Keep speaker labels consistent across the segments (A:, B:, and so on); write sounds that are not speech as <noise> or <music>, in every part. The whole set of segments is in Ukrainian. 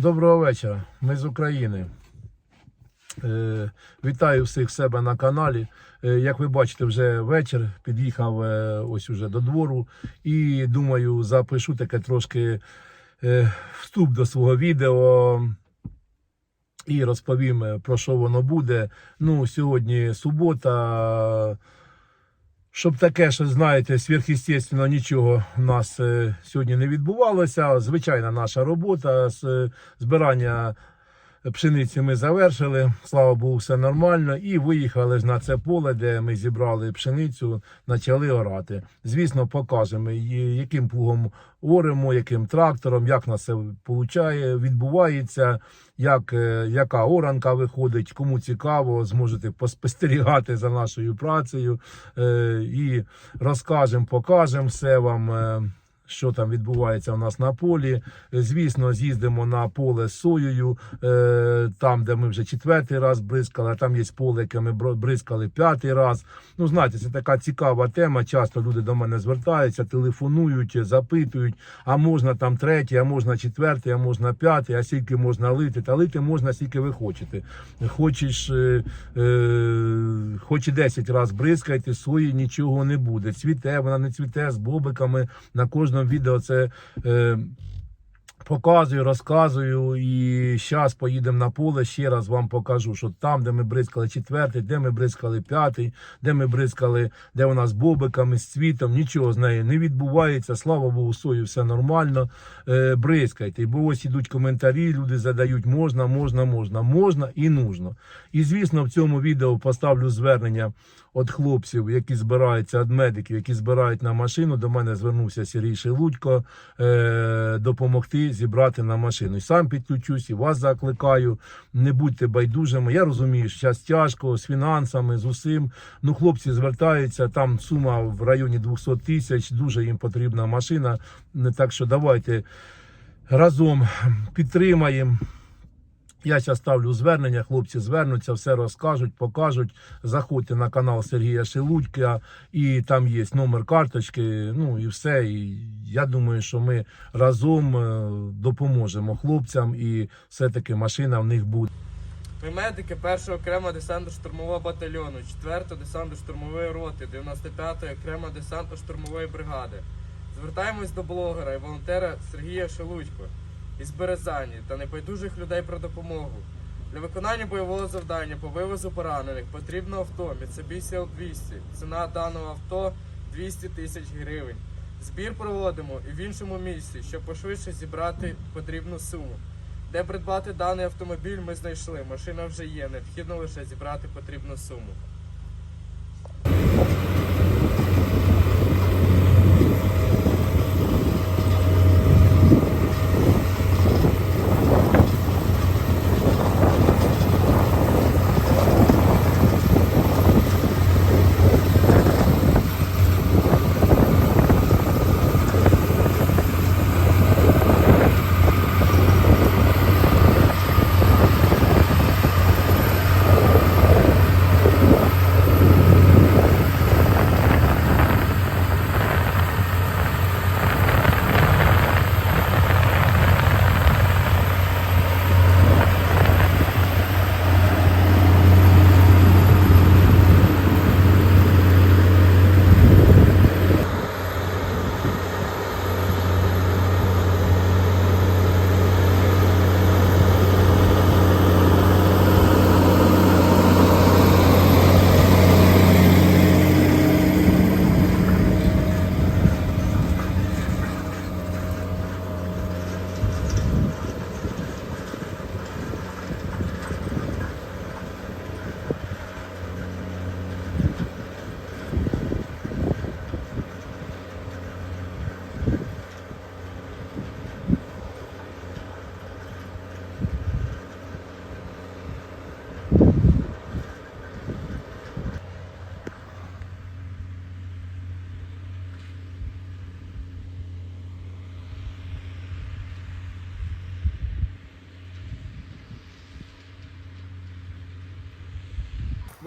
A: Доброго вечора. Ми з України. Е, вітаю всіх себе на каналі. Е, як ви бачите, вже вечір. Під'їхав е, ось уже до двору. І думаю, запишу таке трошки е, вступ до свого відео. І розповім, е, про що воно буде. Ну, сьогодні субота. Щоб таке, що знаєте, сверхъестественно нічого в нас е, сьогодні не відбувалося. Звичайна наша робота з е, збирання пшениці ми завершили. Слава Богу, все нормально. І виїхали ж на це поле, де ми зібрали пшеницю, почали орати. Звісно, покажемо, яким плугом оремо, яким трактором, як нас це получає, відбувається, як, е, яка оранка виходить. Кому цікаво, зможете поспостерігати за нашою працею е, і розкажемо, покажемо все вам. Що там відбувається у нас на полі. Звісно, з'їздимо на поле з соєю, е, там, де ми вже четвертий раз бризкали, а там є поле, яке ми бризкали п'ятий раз. Ну, знаєте, це така цікава тема. Часто люди до мене звертаються, телефонують, запитують, а можна там третій, а можна четвертий, а можна п'ятий, а скільки можна лити. Та лити можна, скільки ви хочете. Хочеш, е, е, хоч і 10 разів бризкайте, сої нічого не буде. Цвіте, вона не цвіте з бобиками. На кожному відео це. Е, Показую, розказую, і зараз поїдемо на поле. Ще раз вам покажу, що там, де ми бризкали четвертий, де ми бризкали п'ятий, де ми бризкали, де вона з бобиками, з цвітом, нічого з нею не відбувається. Слава Богу, сою все нормально. Е, бризкайте. Бо ось ідуть коментарі, люди задають можна, можна, можна, можна і нужно. І звісно, в цьому відео поставлю звернення від хлопців, які збираються, від медиків, які збирають на машину. До мене звернувся Сергій Шелудько е, допомогти зібрати на машину. І сам підключусь, і вас закликаю. Не будьте байдужими. Я розумію, що зараз тяжко з фінансами, з усім. Ну, хлопці звертаються. Там сума в районі 200 тисяч. Дуже їм потрібна машина. Так що давайте разом підтримаємо. Я зараз ставлю звернення, хлопці звернуться, все розкажуть, покажуть. Заходьте на канал Сергія Шелудька, і там є номер карточки. Ну і все. І я думаю, що ми разом е, допоможемо хлопцям, і все-таки машина в них буде.
B: Ми медики 1 окремо десантно штурмового батальйону, 4-го десантно штурмової роти, 95-ї окремо десантно штурмової бригади. Звертаємось до блогера і волонтера Сергія Шелудько із Березані та небайдужих людей про допомогу. Для виконання бойового завдання по вивозу поранених потрібно авто Mitsubishi L200. Ціна даного авто 200 тисяч гривень. Збір проводимо і в іншому місці, щоб пошвидше зібрати потрібну суму. Де придбати даний автомобіль, ми знайшли. Машина вже є. Необхідно лише зібрати потрібну суму.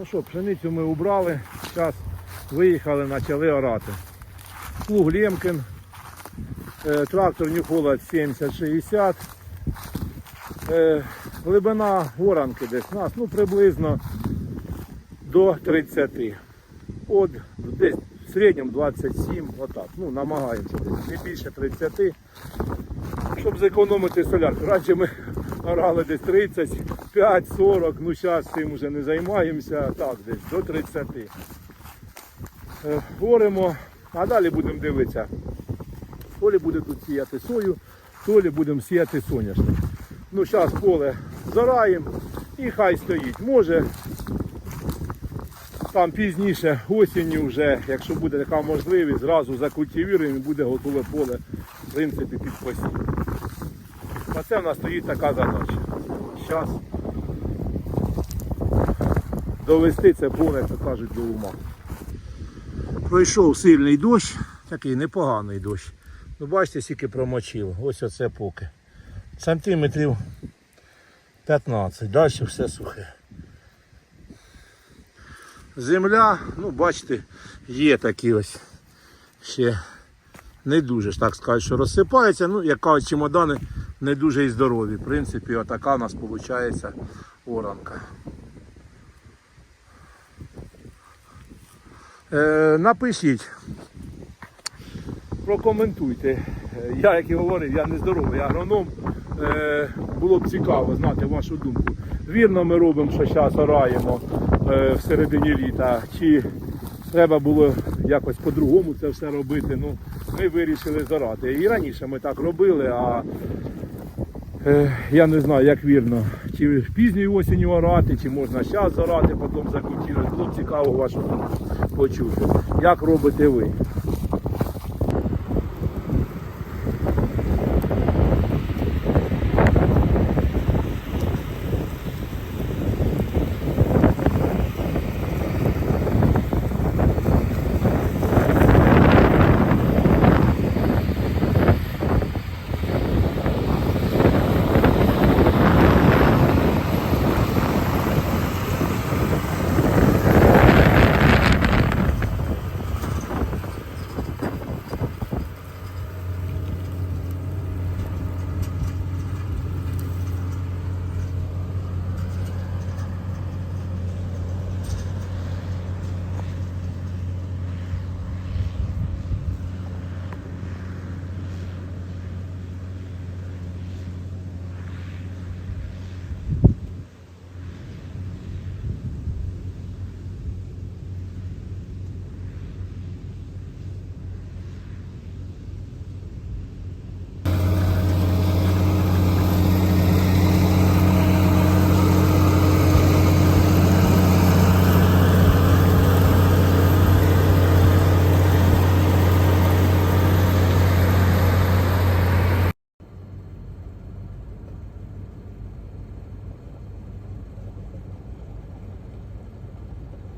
A: Ну що, пшеницю ми убрали. Зараз виїхали, почали орати. Плуг Лемкін, е, трактор Holland 7060. Е, глибина оранки десь нас ну, приблизно до 30. От десь в середньому 27, отак. Ну, намагаємося десь не більше 30, щоб зекономити солярку. Раніше ми орали десь 35, 40, ну зараз цим вже не займаємося, так, десь до 30. Е, а далі будемо дивитися. То лі буде тут сіяти сою, то лі будемо сіяти соняшник. Ну, зараз поле зораємо і хай стоїть. Може там пізніше осінню вже, якщо буде така можливість, зразу закультивіруємо і буде готове поле, в принципі, під посів. А це в нас стоїть така задача. Зараз довести це поле, як кажуть, до ума. Пройшов сильний дощ, такий непоганий дощ. Ну бачите, скільки промочило. Ось оце поки. Сантиметрів 15, далі все сухе. Земля, ну бачите, є такі ось ще не дуже ж так сказати, що розсипається. Ну, як кажуть, чемодани не дуже і здорові. В принципі, отака у нас виходить оранка. Е, напишіть, прокоментуйте. Е, Я, як і говорив, я не здоровий агроном. Е, було б цікаво знати вашу думку. Вірно, ми робимо, що зараз ораємо е, в середині літа, чи треба було якось по-другому це все робити. Ну, ми вирішили зорати. І раніше ми так робили, а е, я не знаю, як вірно, чи пізньою осінню орати, чи можна зараз зорати, потім закутірувати. Було цікаво вашу почути. Як робите ви?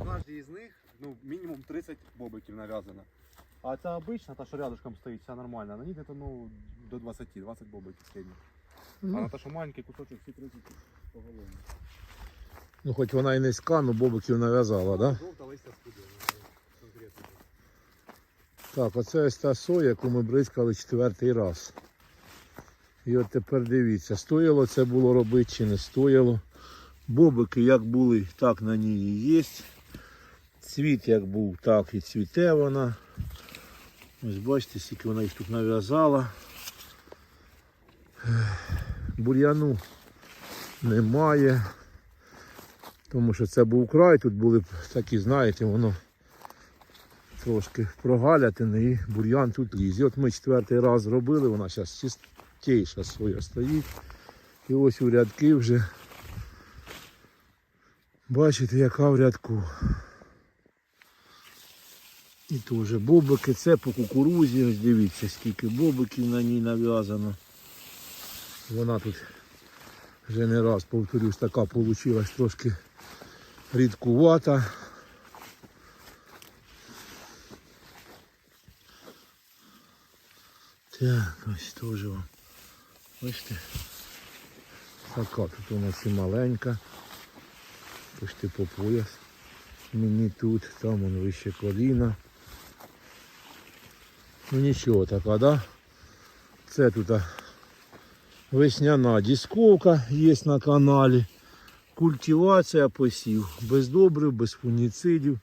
C: В кожній з них ну, мінімум 30 бобиків. А ця обична, та що рядышком стоїть, вся нормальна, на ній десь ну, до 20, 20 бобиків середньо. А на та, що маленький кусочок всі 30 поголовно.
A: Ну, хоч вона і низька, але бобиків нав'язала, так? Да?
C: Жовта листя скудила, конкретно.
A: Так, оце ось та соя, яку ми бризкали четвертий раз. І от тепер дивіться, стояло це було робити чи не стояло. Бобики як були, так на ній і є. Цвіт як був, так і цвіте вона. Ось бачите, скільки вона їх тут нав'язала. Бур'яну немає. Тому що це був край, тут були такі, знаєте, воно трошки прогалятини і бур'ян тут ліз. І от ми четвертий раз зробили, вона зараз чистіша своя стоїть. І ось у рядки вже. Бачите, яка в рядку. І теж бобики, це по кукурузі, ось дивіться, скільки бобиків на ній нав'язано. Вона тут вже не раз повторюсь, така вийшла трошки рідкувата. Так, ось теж вам. Бачите? Така тут у нас і маленька. Почти по пояс. Мені тут, там вон вище коліна. Ну нічого така, да? Це тут Весняна дисковка є на каналі. Культивація посів. Без добрив, без фуніцидів,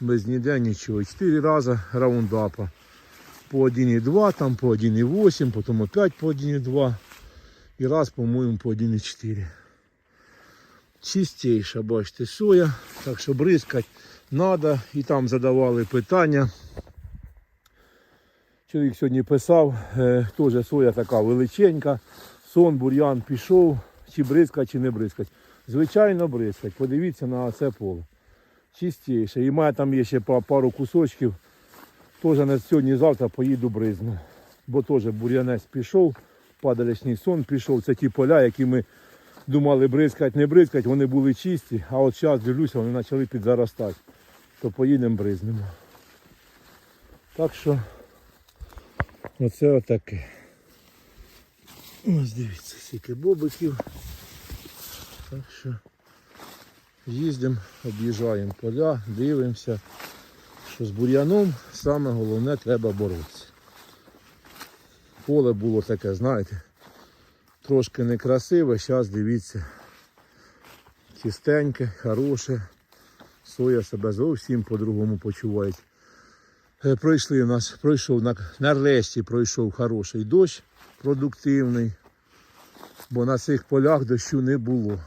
A: без ніде нічого. Чотири рази раундапа. По 1,2, там по 1,8, потім опять по 1,2. І раз, по-моєму, по 1,4. Чистіша, бачите, соя. Так що бризкати треба. І там задавали питання. Чоловік сьогодні писав, е, теж соя така величенька. Сон, бур'ян пішов, чи бризкать, чи не бризкать. Звичайно, бризкать. Подивіться на це поле. Чистіше. І має там є ще пару кусочків. Теж на сьогодні-завтра поїду бризну. Бо теж бур'янець пішов, падалячний сон пішов. Це ті поля, які ми думали бризкать, не бризкать, вони були чисті, а от зараз дивлюся, вони почали підзаростати. То поїдемо бризнемо. Так що оце отаке. Ось дивіться, скільки бобиків. Так що їздимо, об'їжджаємо поля, дивимося, що з бур'яном саме головне треба боротися. Поле було таке, знаєте, трошки некрасиве, зараз дивіться, чистеньке, хороше. Соя себе зовсім по-другому почуває. Е, Пройшли у нас, пройшов нарешті пройшов хороший дощ продуктивний, бо на цих полях дощу не було.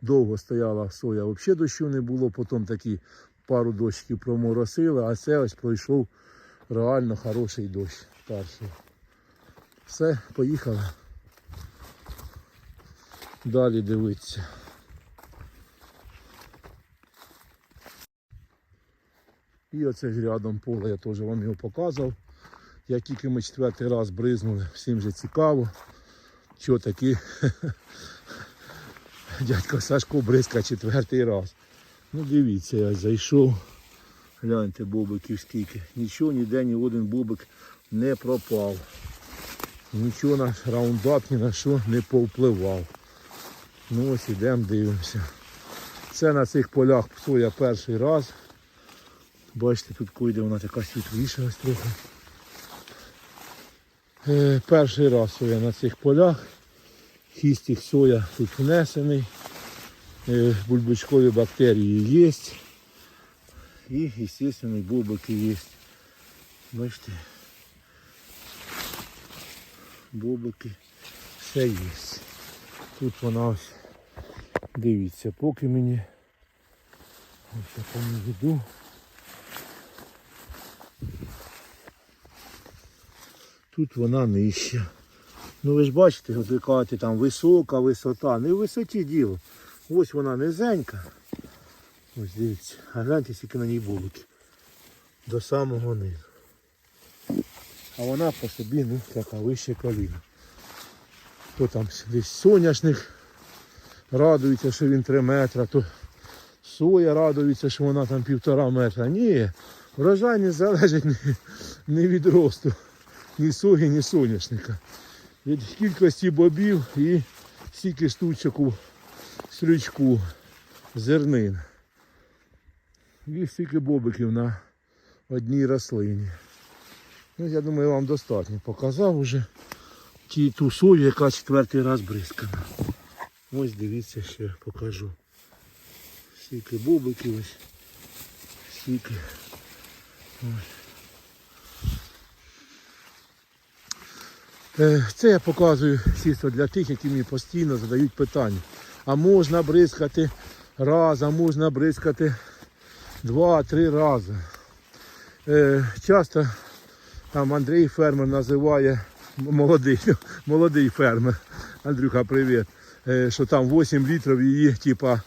A: Довго стояла соя, взагалі дощу не було, потім такі пару дощиків проморосили, а це ось пройшов реально хороший дощ перший. Все, поїхали. Далі дивитися. І оце ж рядом поле, я теж вам його показував. Як тільки ми четвертий раз бризнули, всім же цікаво, що таки <laughs> дядько Сашко бризка четвертий раз. Ну дивіться, я зайшов. Гляньте, бобиків скільки. Нічого ніде ні один бобик не пропав. Нічого наш раундап ні на що не повпливав. Ну ось ідемо, дивимося. Це на цих полях соя перший раз. Бачите, тут койде вона така світліша трохи. Е, перший раз соя на цих полях. Хістік соя тут внесений. Е, бульбочкові бактерії є. І, звісно, бобики є. Бачите. Бобики. Все є. Тут вона ось. Дивіться, поки мені. Ось я там веду. Тут вона нижча. Ну ви ж бачите, ви кажете, там висока висота. Не в висоті діло. Ось вона низенька. Ось дивіться. А гляньте, скільки на ній булки. До самого низу. А вона по собі ну, така вище коліна. То там десь соняшник радується, що він 3 метри, то соя радується, що вона там півтора метра. Ні, залежить не, не від росту ні сої, ні соняшника. Від кількості бобів і стільки штучок у стрючку зернин. І стільки бобиків на одній рослині. Ну, я думаю, вам достатньо показав уже ті, ту сою, яка четвертий раз бризкана. Ось дивіться, ще покажу. Скільки бобиків ось. Скільки. Ось. Це я показую чисто для тих, які мені постійно задають питання. А можна бризкати раз, а можна бризкати два-три рази. Е, Часто там Андрій фермер називає молодий, <laughs> молодий фермер. Андрюха, привіт. е, Що там 8 літрів її, типа,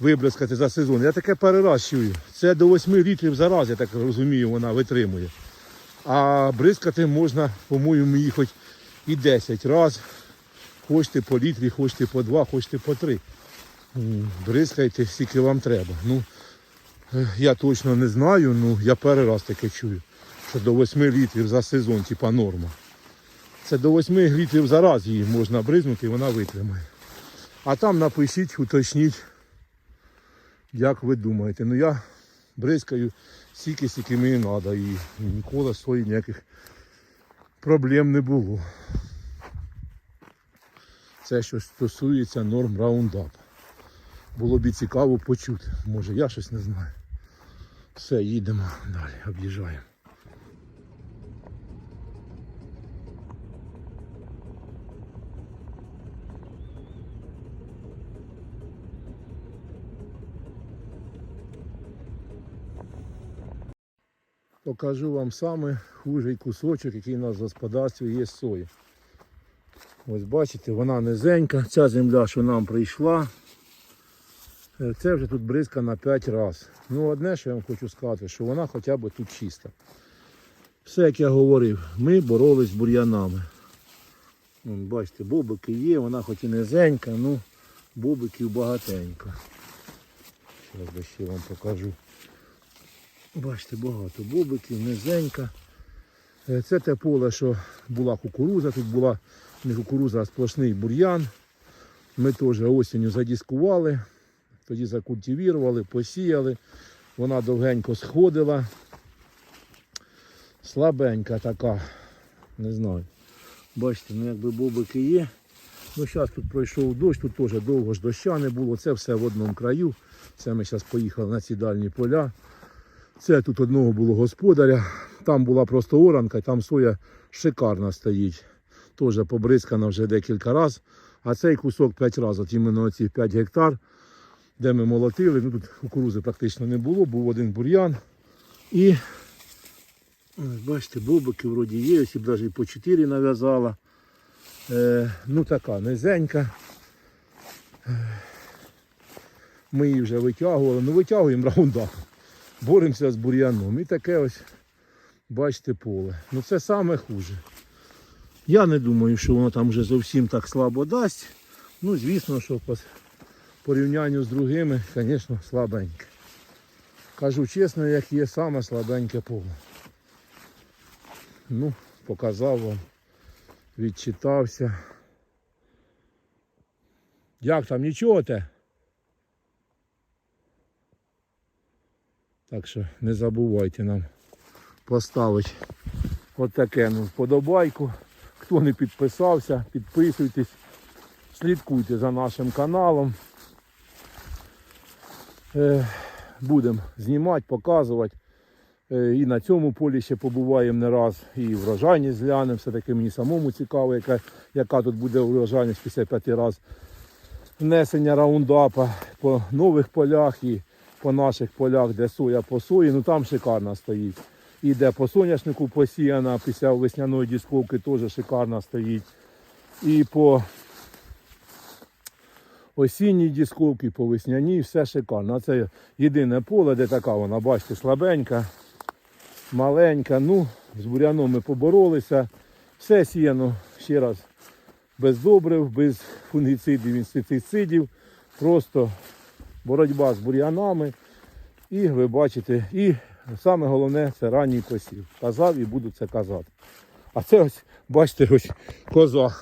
A: вибризкати за сезон. Я таке перший чую. Це до 8 літрів за раз, я так розумію, вона витримує. А бризкати можна, по-моєму, її і 10 раз. Хочете по літрі, хочете по 2, хочете по 3. М, Бризкайте, скільки вам треба. Ну, е, я точно не знаю, ну я перший раз таке чую, що до 8 літрів за сезон, типа норма. Це до 8 літрів за раз її можна бризнути і вона витримає. А там напишіть, уточніть, як ви думаєте. Ну я бризкаю стільки, скільки мені треба і ніколи свої ніяких проблем не було. Це що стосується норм раундап. Було б цікаво почути. Може я щось не знаю. Все, їдемо далі, об'їжджаємо. Покажу вам саме хужий кусочок, який у нас в господарстві є сої. Ось бачите, вона низенька. Ця земля, що нам прийшла, е, це вже тут бризка на 5 разів. Ну, одне, що я вам хочу сказати, що вона хоча б тут чиста. Все, як я говорив, ми боролись з бур'янами. Бачите, бобики є, вона хоч і низенька, ну бобиків багатенько. Зараз ще вам покажу. Бачите, багато бобиків, низенька. Е, Це те поле, що була кукуруза, тут була не кукуруза, а сплошний бур'ян. Ми теж осінню задіскували, тоді закультивірували, посіяли. Вона довгенько сходила. Слабенька така, не знаю. Бачите, ну якби бобики є. Ну зараз тут пройшов дощ, тут теж довго ж доща не було. Це все в одному краю. Це ми зараз поїхали на ці дальні поля. Це тут одного було господаря. Там була просто оранка, там соя шикарна стоїть. Теж побризкана вже декілька разів. А цей кусок 5 разів, от іменно ці 5 гектар, де ми молотили. Ну тут кукурузи практично не було, був один бур'ян. І бачите, бобики вроді є, ось і навіть і по 4 нав'язала. Е, ну така низенька. Ми її вже витягували. Ну витягуємо раундап боремося з бур'яном. І таке ось, бачите, поле. Ну це саме хуже. Я не думаю, що воно там вже зовсім так слабо дасть. Ну, звісно, що по порівнянню з другими, звісно, слабеньке. Кажу чесно, як є саме слабеньке поле. Ну, показав вам, відчитався. Як там, нічого те? Так що не забувайте нам поставити отаке ну, вподобайку. Хто не підписався, підписуйтесь, слідкуйте за нашим каналом. Е, Будемо знімати, показувати. Е, І на цьому полі ще побуваємо не раз, і врожайність глянемо. Все-таки мені самому цікаво, яка, яка тут буде врожайність після п'яти разів внесення раундапа по нових полях і по наших полях, де соя по сої, ну там шикарно стоїть. І де по соняшнику посіяна після весняної дісковки теж шикарно стоїть. І по осінній дісковці, по весняній все шикарно. Це єдине поле, де така вона, бачите, слабенька, маленька. Ну, з буряном ми поборолися. Все сіяно ще раз без добрив, без фунгіцидів, інсектицидів. Просто боротьба з бур'янами. І ви бачите, і саме головне це ранній посів. Казав і буду це казати. А це ось, бачите, ось коза.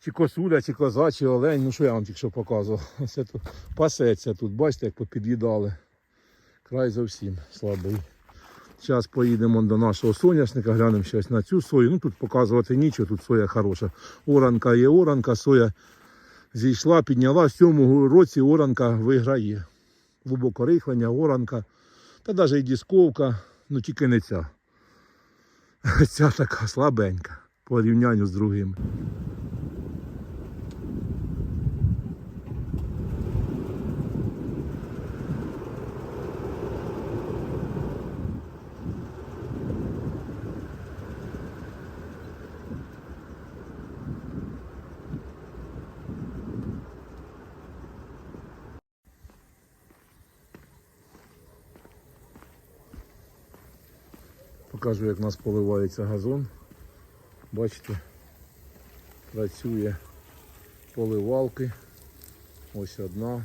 A: Чи косуля, чи коза, чи олень. Ну що я вам тільки що показував. Ось <laughs> це тут пасеться тут, бачите, як попід'їдали. Край зовсім слабий. Зараз поїдемо до нашого соняшника, глянемо щось на цю сою. Ну тут показувати нічого, тут соя хороша. Оранка є оранка, соя зійшла, підняла. В цьому році оранка виграє. Глибоко рихлення, оранка. Та навіть і дісковка, ну тільки не ця. <laughs> Ця така слабенька по порівнянню з другими. Покажу, як у нас поливається газон. Бачите, працює поливалки. Ось одна,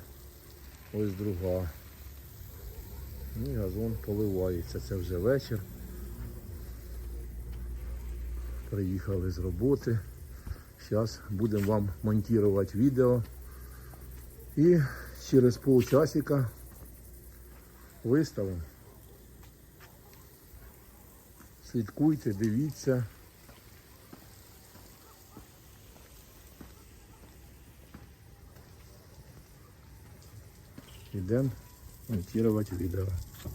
A: ось друга. Ну і газон поливається. Це вже вечір. Приїхали з роботи. Зараз будемо вам монтувати відео. І через полчасика виставимо. Слідкуйте, дивіться. Ідемо монтувати відео.